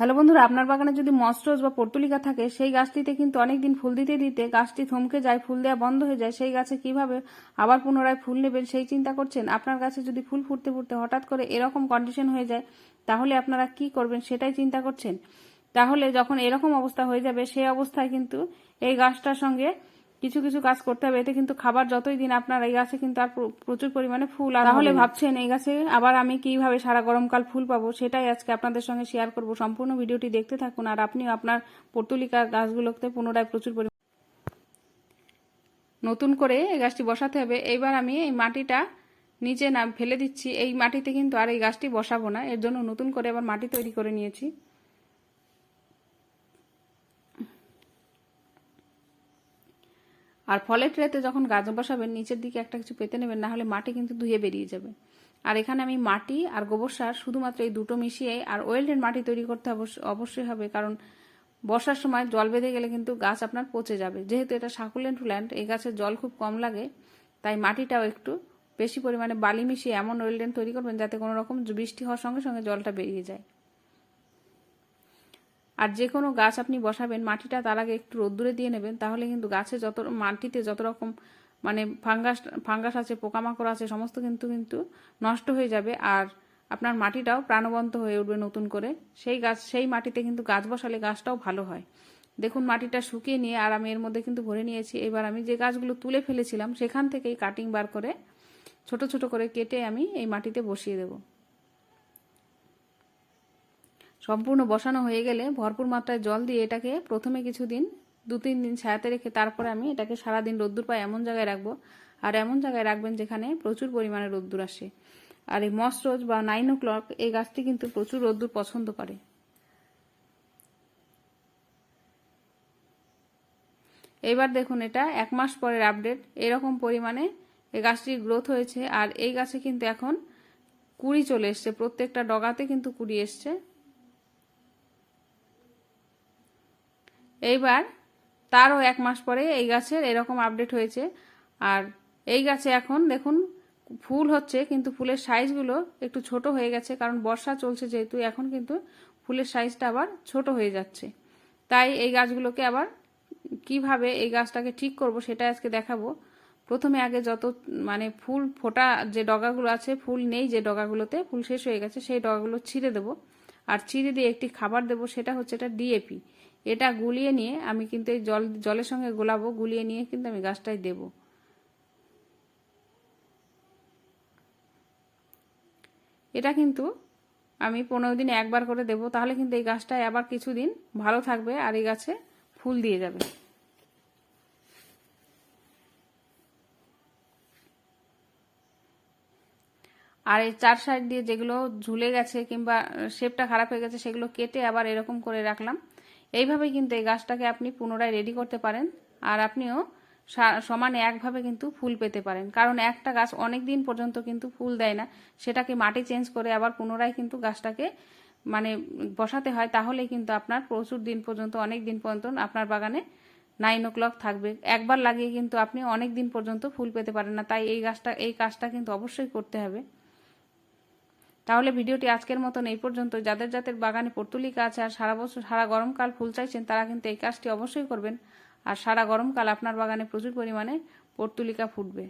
Hello বন্ধুরা, আপনার বাগানে যদি মস্ট্রোজ বা পর্তুলিকা থাকে, সেই গাছটিতে কিন্তু অনেক দিন ফুল দিতে দিতে গাছটি থমকে যায়, ফুল দেওয়া বন্ধ হয়ে যায়, সেই গাছে কীভাবে আবার পুনরায় ফুল নেবেন সেই চিন্তা করছেন? আপনার গাছে যদি ফুল ফুটতে ফুটতে হঠাৎ করে এরকম কন্ডিশন হয়ে যায়, তাহলে আপনারা কি করবেন সেটাই চিন্তা করছেন? তাহলে যখন এরকম অবস্থা হয়ে যাবে, সেই অবস্থায় কিন্তু এই গাছটার সঙ্গে কিছু কিছু কাজ করতে হবে। এতে কিন্তু খাবার যতই দিন আপনার এই গাছে কিন্তু আর প্রচুর পরিমাণে ফুল আর তাহলে ভাবছেন এই গাছে আবার আমি কীভাবে সারা গরমকাল ফুল পাবো? সেটাই আজকে আপনাদের সঙ্গে শেয়ার করব। সম্পূর্ণ ভিডিওটি দেখতে থাকুন আর আপনিও আপনার পর্তুলিকা গাছগুলোতে পুনরায় প্রচুর পরিমাণে নতুন করে এই গাছটি বসাতে হবে। এইবার আমি এই মাটিটা নিচে না ফেলে দিচ্ছি। এই মাটিতে কিন্তু আর এই গাছটি বসাবো না। এর জন্য নতুন করে আবার মাটি তৈরি করে নিয়েছি। আর ফলের ট্রেতে যখন গাছ বসাবেন, নিচের দিকে একটা কিছু পেতে নেবেন, না হলে মাটি কিন্তু ধুয়ে বেরিয়ে যাবে। আর এখানে আমি মাটি আর গোবর সার শুধুমাত্র এই দুটো মিশিয়ে আর ওয়েল্ডের মাটি তৈরি করতে অবশ্য- অবশ্যই হবে, কারণ বর্ষার সময় জল বেঁধে গেলে কিন্তু গাছ আপনার পচে যাবে। যেহেতু এটা সাকুলেন্ট প্ল্যান্ট এই গাছের জল খুব কম লাগে, তাই মাটিটাও একটু বেশি পরিমাণে বালি মিশিয়ে এমন ওয়েল্ডেন তৈরি করবেন যাতে কোনো রকম বৃষ্টি হওয়ার সঙ্গে সঙ্গে জলটা বেরিয়ে যায়। আর যে কোনো গাছ আপনি বসাবেন, মাটিটা তার আগে একটু রোদ্দুরে দিয়ে নেবেন, তাহলে কিন্তু গাছে যত মাটিতে যত রকম মানে ফাঙ্গাস ফাঙ্গাস আছে, পোকামাকড় আছে, সমস্ত কিন্তু কিন্তু নষ্ট হয়ে যাবে। আর আপনার মাটিটাও প্রাণবন্ত হয়ে উঠবে নতুন করে। সেই গাছ, সেই মাটিতে কিন্তু গাছ বসালে গাছটাও ভালো হয়। দেখুন, মাটিটা শুকিয়ে নিয়ে, আর আমি এর মধ্যে কিন্তু ভরে নিয়েছি। এবার আমি যে গাছগুলো তুলে ফেলেছিলাম, সেখান থেকেই কাটিং বার করে ছোট ছোট করে কেটে আমি এই মাটিতে বসিয়ে দেবো। সম্পূর্ণ বসানো হয়ে গেলে ভরপুর মাত্রায় জল দিয়ে এটাকে প্রথমে কিছুদিন দু তিন দিন ছায়াতে রেখে তারপরে আমি এটাকে সারাদিন রোদ্দুর পায় এমন জায়গায় রাখব আর এমন জায়গায় রাখবেন যেখানে প্রচুর পরিমাণে রোদ্দুর আসে। আর এই মসরোজ বা নাইন ও ক্লক এই গাছটি কিন্তু প্রচুর রোদ্দুর পছন্দ করে। এবার দেখুন এটা এক মাস পরের আপডেট। এরকম পরিমাণে এই গাছটির গ্রোথ হয়েছে আর এই গাছে কিন্তু এখন কুড়ি চলে এসছে। প্রত্যেকটা ডগাতে কিন্তু কুড়ি এসছে। এইবার তারও এক মাস পরে এই গাছের এরকম আপডেট হয়েছে। আর এই গাছে এখন দেখুন, ফুল হচ্ছে, কিন্তু ফুলের সাইজগুলো একটু ছোট হয়ে গেছে, কারণ বর্ষা চলছে যেহেতু, এখন কিন্তু ফুলের সাইজটা আবার ছোট হয়ে যাচ্ছে। তাই এই গাছগুলোকে আবার কীভাবে এই গাছটাকে ঠিক করব সেটা আজকে দেখাবো। প্রথমে আগে যত মানে ফুল ফোটা যে ডগাগুলো আছে, ফুল নেই যে ডগাগুলোতে, ফুল শেষ হয়ে গেছে, সেই ডগাগুলো ছিঁড়ে দেবো। আর ছিঁড়ে দিয়ে একটি খাবার দেবো, সেটা হচ্ছে এটা ডিএপি এটা গুলিয়ে নিয়ে আমি কিন্তু এই জল, জলের সঙ্গে গোলাবো, গুলিয়ে নিয়ে কিন্তু আমি গাছটায় দেব। এটা কিন্তু আমি পনেরো দিনে একবার করে দেব, তাহলে কিন্তু এই গাছটায় আবার কিছুদিন ভালো থাকবে আর এই গাছে ফুল দিয়ে যাবে। আর এই চার সাইড দিয়ে যেগুলো ঝুলে গেছে কিংবা শেপটা খারাপ হয়ে গেছে, সেগুলো কেটে আবার এরকম করে রাখলাম। এইভাবে কিন্তু এই গাছটাকে আপনি পুনরায় রেডি করতে পারেন। আর আপনিও সমানে একভাবে কিন্তু ফুল পেতে পারেন। কারণ একটা গাছ অনেক দিন পর্যন্ত কিন্তু ফুল দেয় না। সেটাকে মাটি চেঞ্জ করে আবার পুনরায় কিন্তু গাছটাকে মানে বসাতে হয়, তাহলে কিন্তু আপনার প্রচুর দিন পর্যন্ত অনেক দিন পর্যন্ত আপনার বাগানে নাইন ও ক্লক থাকবে। একবার লাগিয়ে কিন্তু আপনি অনেক দিন পর্যন্ত ফুল পেতে পারেন না। তাই এই গাছটা, এই কাজটা কিন্তু অবশ্যই করতে হবে। তাহলে ভিডিওটি আজকের মতন এই পর্যন্ত। যাদের যাদের বাগানে পর্তুলিকা আছে আর সারা বছর সারা গরমকাল ফুল চাইছেন, তারা কিন্তু এই কাজটি অবশ্যই করবেন। আর সারা গরমকাল আপনার বাগানে প্রচুর পরিমাণে পর্তুলিকা ফুটবে।